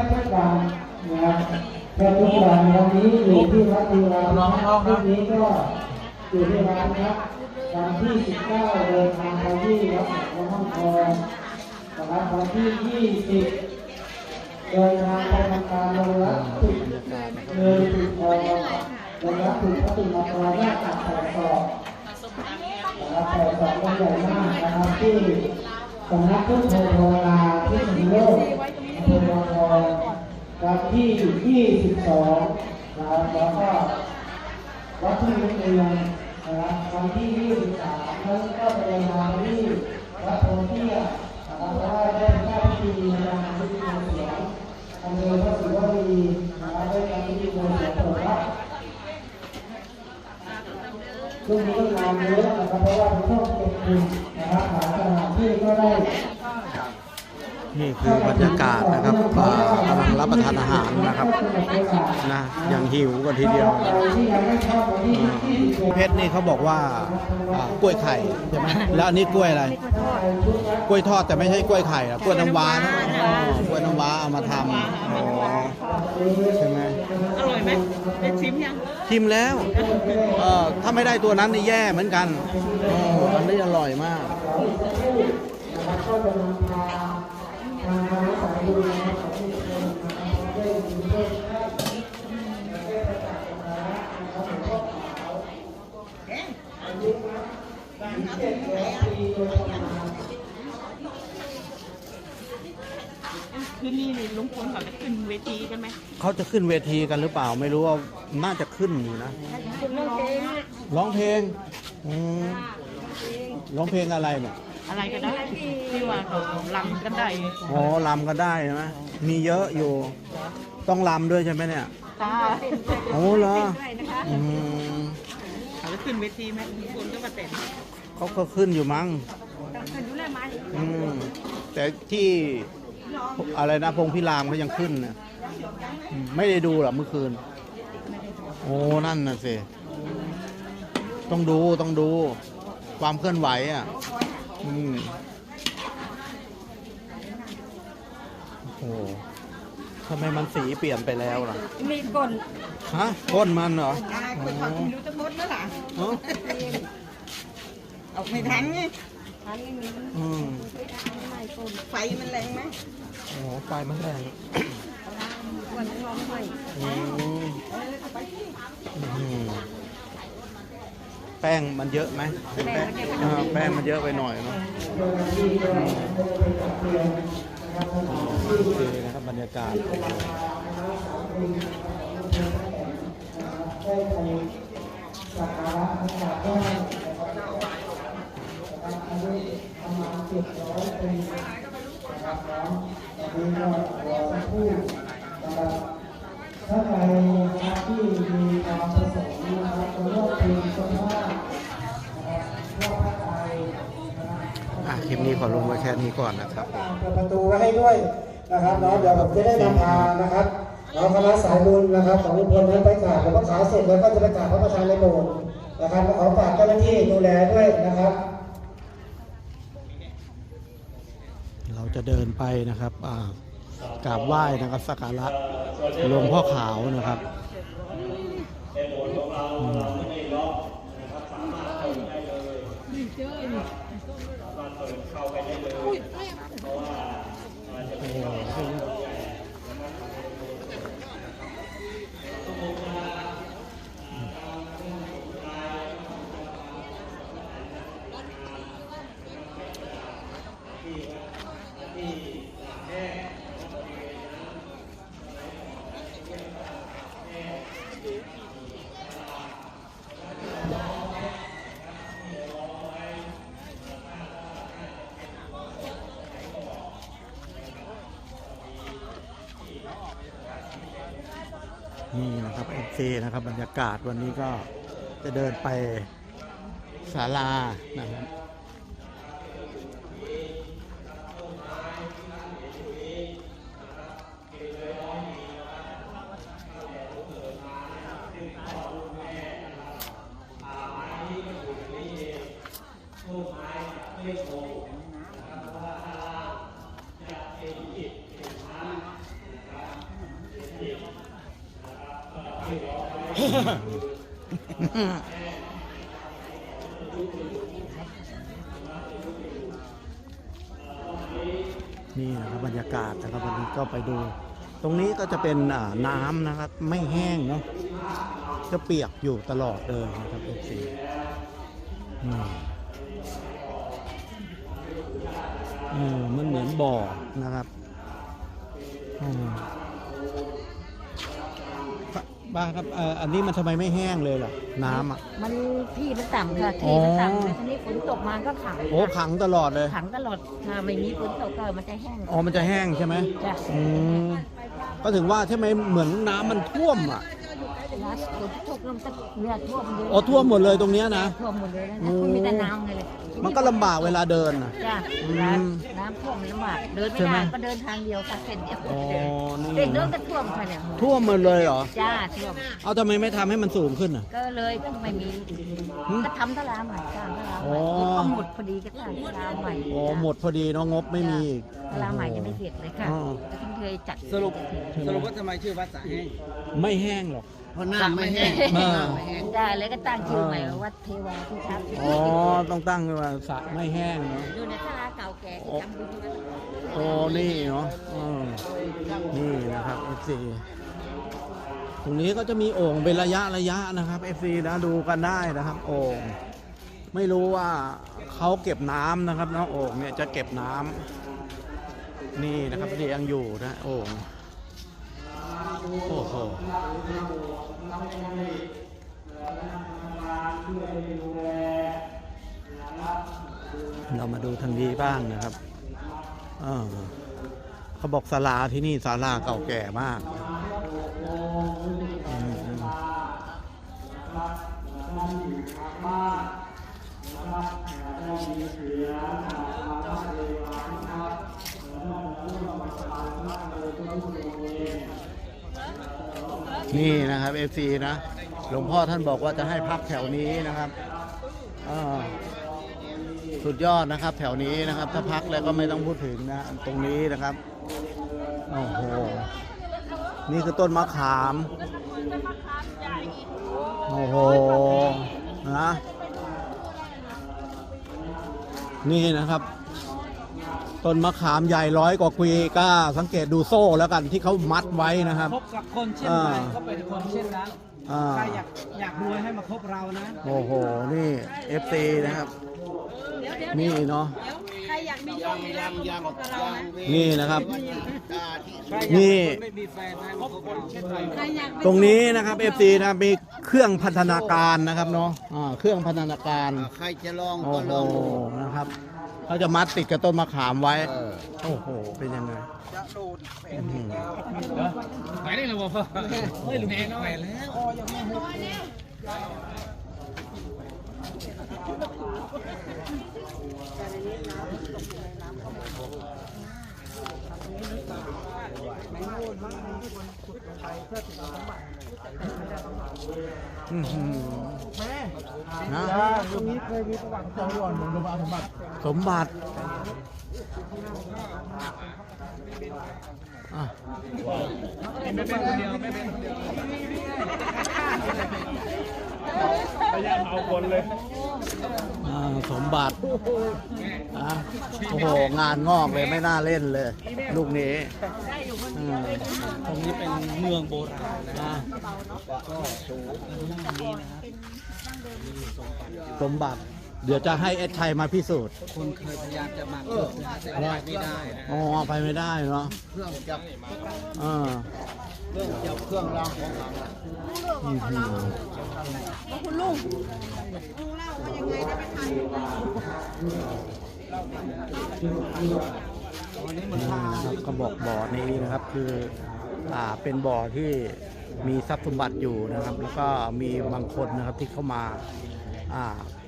บทุกวันนะครับแทบทุกวันวันนี้อยู่ที่วัดดีวาลองลองพรุ่นะงนี้ก็อยู่ที่ร้านครับวันที่19เดินทางไปที่วัดหลวงพ่อทองนะครับวันที่20เดินทางไปทำการลงรับติดเงินติดทองลงรับติดพระติมาตราแรกตัดแปดสอบนะครับแปดสอบใหญ่มากนะครับที่สำนักพุทธโธภาวนาที่สุนโลก อำเภอบางทองวันที่22นะครับแล้วก็วัดที่มุกเรียนนะครับวันที่ 23นั้นก็ไปเดินทางที่วัดโพเทียนะครับเพราะว่าได้เข้าพิธีในการพิธีบวงสรวงอำเภอพระศิวลีนะครับได้ทำพิธีบวงสรวงเปิดวัดช่วงนี้ก็งานเยอะนะครับเพราะว่าเป็นช่วงเก็บทุนนะครับหาสถานที่ก็ได้ นี่คือบรรยากาศนะครับอ่ากำลังรับประทานอาหารนะครับนะอย่างหิวกันทีเดียวที่ยังไม่เข้าวันที่21เพชรนี่เขาบอกว่าอ่ากล้วยไข่ใช่ไหมแล้วอันนี้กล้วยอะไร กล้วยทอดแต่ไม่ใช่กล้วยไข่อะกล้วยน้ำว้านะอ๋อกล้วยน้ำว้าเอามาทำอ๋อใช่ไหมอร่อยไหมได้ชิมยังชิมแล้วเออถ้าไม่ได้ตัวนั้นนี่แย่เหมือนกันอ๋ออันนี้อร่อยมาก คณะสายบุญนะครับของทุกคนนะครับได้ยินเทศน์ได้ได้ประกาศสถานะนะครับหลวงพ่อขาวอายุนะเจ็ดแปดปีโดยประมาณคืนนี้นี่ลุงพลเขาจะขึ้นเวทีกันไหมเขาจะขึ้นเวทีกันหรือเปล่าไม่รู้ว่าน่าจะขึ้นอยู่นะขึ้นเรื่องเพลงร้องเพลงอืมร้องเพลงอะไรเนี่ย อะไรกันนะที่ว่าเขาลำกันได้อ๋อลำก็ได้ใช่ไหมมีเยอะอยู่ ต้องลำด้วยใช่ไหมเนี่ยตาโอ้เหรออืมเขาจะขึ้นเวทีไหมลุงพลก็มาเต้นเขาก็ขึ้นอยู่มั้งอืมแต่ที่อะไรนะพงพิรามเขายังขึ้นนะอืมไม่ได้ดูเหรอเมื่อคืน โอ้นั่นน่ะสิต้องดูต้องดู ความเคลื่อนไหวอะ อืมโอ้โหทำไมมันสีเปลี่ยนไปแล้วล่ะ มีก่อนฮะก้นมันเหรอตาคนเขาไม่รู้จะมดแล้วล่ะเอ้าเอาไม่ทันไงทันไม่มีอืมไม่ก่อนไฟมันแรงไหมโอ้โหไฟมันแรงวันน้องไม่อืมอืม แป้งมันเยอะไหมแป้งอ่าแป้งมันเยอะไปหน่อยเนาะโอเคนะครับบรรยากาศได้ไปสักการะพระบาทได้นะครับ ถ้าใครนะครับที่มีความประสงค์นะครับจะร่วมเพลงสมภาพนะครับร่วมพระไทยนะครับอะคลิปนี้ขอลงไว้แค่นี้ก่อนนะครับเปิดประตูไว้ให้ด้วยนะครับเนาะเดี๋ยวผมจะได้นำพานะครับเราคณะสายบุญนะครับของลุงพลนั้นไปกราบหลวงพ่อขาวเสร็จแล้วก็จะไปกราบพระประธานในโบสถ์นะครับขอฝากเจ้าหน้าที่ดูแลด้วยนะครับ เราจะเดินไปนะครับอ่า กราบไหว้นะครับสักการะหลวงพ่อขาวนะครับ นี่นะครับเอฟซีนะครับบรรยากาศวันนี้ก็จะเดินไปศาลานะครับ นี่นะครับบรรยากาศนะครับวันนี้ก็ไปดู ตรงนี้ก็จะเป็นน้ำนะครับ ไม่แห้งเนาะจะเปียกอยู่ตลอดเลยนะครับเอฟซีเออมันเหมือนบ่อนะครับอืม บ้าครับเอ่ออันนี้มันทำไมไม่แห้งเลยล่ะ น้ำอะ มันที่มันต่ำค่ะอ๋ที่อมันต่ำแล้วทีนี้ฝนตกมาก็ขังโอ้ขังตลอดเลย ขังตลอดถ้าไม่มีฝนตกก็มันจะแห้งอ๋อ มันจะแห้งใช่ไหมจ้ะอืมก็ถึงว่าใช่ไหมเหมือนน้ำมันท่วมอะ แล้วฝนตกลงตะเนี่ยท่วมเลยอ๋อท่วมหมดเลยตรงเนี้ยนะ ท่วมหมดเลยนะโอ้ คุณมีแต่น้ำไงเลย มันก็ลำบากเวลาเดินอะ จ้ะอืมน้ำน้ำท่วมลำบากเดินไม่ใช่ไหมได้ก็เดินทางเดียวค่ะเส้นเดียวอ๋อนี่ เด็กเดินก็ท่วมค่ะเนี่ยท่วมหมดเลยเหรอ จ้าท่วมเอาทำไมไม่ทำให้มันสูงขึ้นอะ ก็เลยก็ไม่มีหืมก็ทำตลาดใหม่สร้างตลาดใหอ๋ม่อก็หมดพอดีก็สร้างตลาดใหม่อ๋อหมดพอดีเนาะงบไม่มีอีกตลาดใหม่ยังไม่เสร็จเลยค่ะอ๋อ ก็เพิ่งเคยจัดสรุปใช่ไหมสรุปว่าทำไมชื่อวัดสาแห้งไม่แห้งหรอก เพราะน้ำไม่แห้งเออ น้ำไม่แห้งได้เลยก็ตั้งชื่อใหม่ว่าวัดเทวาที่ชัดอ๋อ ต้องตั้งขึ้นมาสระไม่แห้งเนาะ อยู่ในศาลาเก่าแก่ที่ทำบุญที่วัดโอ้นี่เนาะอืมนี่นะครับ FC ตรงนี้ก็จะมีโอ่งเป็นระยะระยะนะครับ FC นะดูกันได้นะครับ โอ่งไม่รู้ว่าเขาเก็บน้ำนะครับนะโอ่งเนี่ยจะเก็บน้ำนี่นะครับเรียงอยู่นะโอ่งโอ้โห เรามาดูทางนี้บ้างนะครับเออเขาบอกศาลาที่นี่ศาลาเก่าแก่มากอืม นี่นะครับ FC นะ หลวงพ่อท่านบอกว่าจะให้พักแถวนี้นะครับสุดยอดนะครับ แถวนี้นะครับ ถ้าพักแล้วก็ไม่ต้องพูดถึงนะ ตรงนี้นะครับโอ้โหนี่คือต้นมะขามโอ้โหนะนี่นะครับ ต้นมะขามใหญ่ร้อยกว่าปีก็สังเกตดูโซ่แล้วกันที่เขามัดไว้นะครับคบกับคนเช่นอ่าไรก็เป็นคนเช่นนั้นอ่าใครอยากอยากรวยให้มาคบเรานะ โอ้โห นี่ FC นะครับนี่เนาะใครอยากมีโชคมีลาภก็มาพบกับเรานะนี่นะครับใครอยากนี่คนไม่มีแฟนให้มาคบเราเช่นไร ใครอยากมีตรงนี้นะครับ FC นะมีเครื่องพันธนาการนะครับเนาะอ่าเครื่องพันธนาการ ใครจะลองโอ้ก็โหลองดูนะครับ เขาจะมัดติดกับต้นมะขามไว้เออโอ้โห เป็นยังไงจะโดนแฟนอืมไปได้เลยพ่อเฮ้ยลุงแฟนแล้ว อ๋อยังไม่หกอื้อหือนะตรงนี้เคยมีประวัติของหลวงหลงพ่อสมบัติสมบัติอะไม่เป็นคนเดียวไม่เป็นคนเดียว พยายามเอาคนเลยอ่าสมบัติอะโอ้โห งานงอกเลยไม่น่าเล่นเลย ลูกนี้อืมตรงนี้เป็นเมืองโบราณนะอะก็สูงนี้นะครับ สมบัติ เดี๋ยวจะให้เอสชัยมาพิสูจน์คนเคยพยายามจะมาเกิดนะแต่ไปไม่ได้นะอ๋อไปไม่ได้เนาะเครื่องจับอ่าเครื่องจับเครื่องรางของขลังอื้อหือวันนี้มันนี่พานะครับเขาบอกบ่อนี้นะครับคืออ่าเป็นบ่อที่มีทรัพย์สมบัติอยู่นะครับ แล้วก็มีบางคนนะครับที่เข้ามาอ่า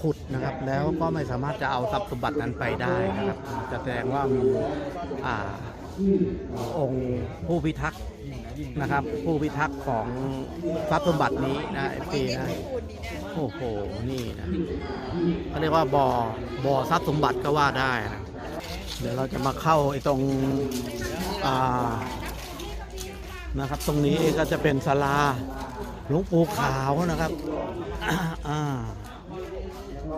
ขุดนะครับแล้วก็ไม่สามารถจะเอาทรัพย์สมบัตินั้นไปได้นะครับจะแสดงว่ามีองค์ผู้พิทักษ์นะครับ ผู้พิทักษ์ของทรัพย์สมบัตินี้นะเอฟซีนะโอ้โหนี่นะเขาเรียกว่าบ่อบ่อทรัพย์สมบัติก็ว่าได้นะเดี๋ยวเราจะมาเข้าไอ้ตรงอ่านะครับ ตรงนี้ก็จะเป็นศาลาหลวงปู่ขาวนะครับอ่า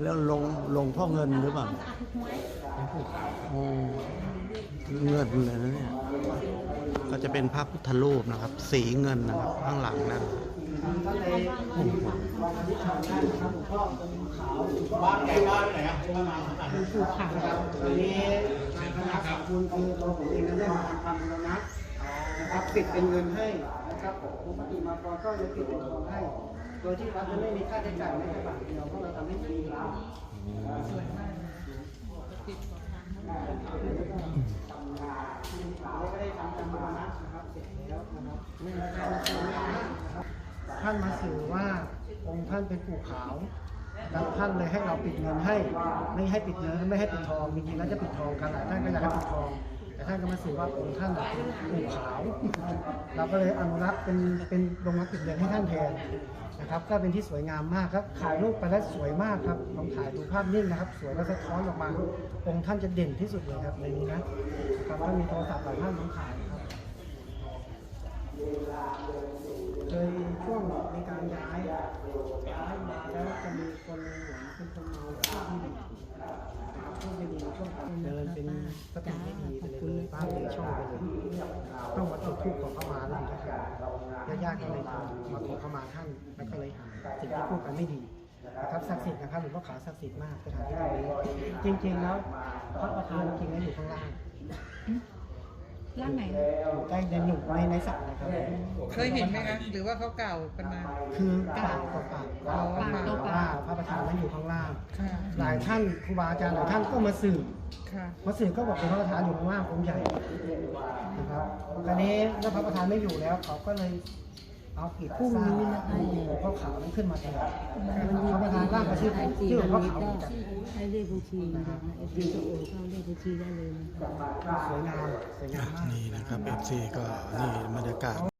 แล้วลงลงพ่อเงินหรือเปล่าโอ้เงินเลยนะเนี่ย ก็จะเป็นพระพุทธรูปนะครับ สีเงินนะครับ ข้างหลังนั่นก็เลยวันที่ทำได้นะครับหลวงพ่อองค์ขาวบ้านไหนบ้านไหนอะหลวงปู่ขาวครับวันนี้ทางคณะสาบุญคือตัวผมเองนั้นได้มาทำบุรณะนะครับปิดเป็นเงินให้นะครับปกติมาก่อนก็จะปิดเป็นทองให้ โดยที่วัดจะไม่มีค่าใช้จ่ายแม้แต่บาทเดียวเพราะเราทำให้ฟรีแล้วเราก็ได้ทำการบูรณะนะครับท่านมาสื่อว่าองค์ท่านเป็นปู่ขาวแล้วท่านเลยให้เราปิดเงินให้ ไม่ให้ปิดเงินไม่ให้ปิดทองจริงๆแล้วจะปิดทองกันหลายท่านก็อยากให้ปิดทอง แต่ท่านก็มาสื่อว่าองค์ท่านเป็นปู่ขาว เราก็เลยอนุรักษ์เป็นเป็นลงมาปิดเงินให้ท่านแทน นะครับก็เป็นที่สวยงามมากครับถ่ายรูปไปแล้วสวยมากครับลองถ่ายดูภาพนิ่งนะครับ สวยแล้วสะท้อนออกมาองค์ท่านจะเด่นที่สุดเลยครับในนี้นะครับถ้ามีโทรศัพท์หลายท่านลองถ่ายครับเคยช่วงในการย้ายย้ายมาแล้วจะมีคนหมือนเป็นคนเมาที่ดีนะครับพูดไม่ดีช่วงเดินเป็นสติไม่ดีไปเลยบ้านเลยช่องไปเลย ญาติๆก็เลยมาขอเข้ามาท่านแล้วก็เลยหาสิ่งที่พูดกันไม่ดีนะครับศักดิ์สิทธิ์นะครับหลวงพ่อขาวศักดิ์สิทธิ์มากสถานที่ตรงนี้จริงๆแล้วพระประธานจริงๆแล้วอยู่ข้างล่าง ร่างไหนอยู่ใกล้ในหนุ่มในในสระนะครับ เคยเห็นไหมคะหรือว่าเขาเก่ากันมา คือปากต่อปากว่าปากต่อปากว่าพระประธานนั้นอยู่ข้างล่าง ค่ะ หลายท่านครูบาอาจารย์หลายท่านก็มาสื่อค่ะ มาสื่อก็บอกเป็นพระประธานอยู่ข้างล่างองค์ใหญ่นะครับตอนนี้เมื่อพระประธานไม่อยู่แล้วเขาก็เลย เอากิจสร้างหลวงพ่อขาวนั้นขึ้นมาแทนเขาประธานร่างประชื่อชื่อหลวงพ่อขาวเหมือนกันให้เลขบัญชีนะคะเอฟซีจะโอนเข้าเลขบัญชีได้เลยนะคะ สวยงามสวยงามมาก นี่นะครับเอฟซีก็นี่บรรยากาศ